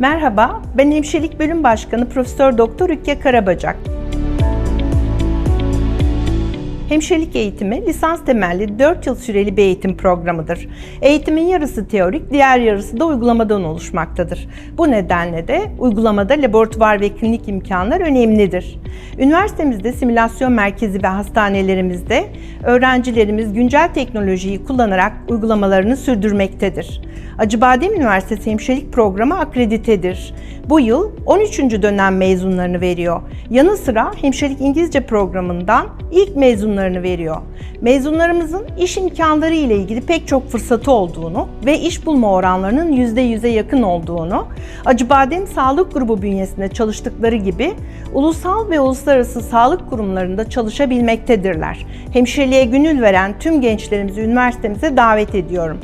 Merhaba, ben Hemşirelik Bölüm Başkanı Profesör Doktor Ülke Karabacak. Hemşirelik eğitimi lisans temelli 4 yıl süreli bir eğitim programıdır. Eğitimin yarısı teorik, diğer yarısı da uygulamadan oluşmaktadır. Bu nedenle de uygulamada laboratuvar ve klinik imkanlar önemlidir. Üniversitemizde simülasyon merkezi ve hastanelerimizde öğrencilerimiz güncel teknolojiyi kullanarak uygulamalarını sürdürmektedir. Acıbadem Üniversitesi Hemşirelik Programı akreditedir. Bu yıl 13. dönem mezunlarını veriyor. Yanı sıra Hemşirelik İngilizce programından ilk mezunlarını veriyor. Mezunlarımızın iş imkanları ile ilgili pek çok fırsatı olduğunu ve iş bulma oranlarının %100'e yakın olduğunu, Acıbadem Sağlık Grubu bünyesinde çalıştıkları gibi ulusal ve uluslararası sağlık kurumlarında çalışabilmektedirler. Hemşireliğe gönül veren tüm gençlerimizi üniversitemize davet ediyorum.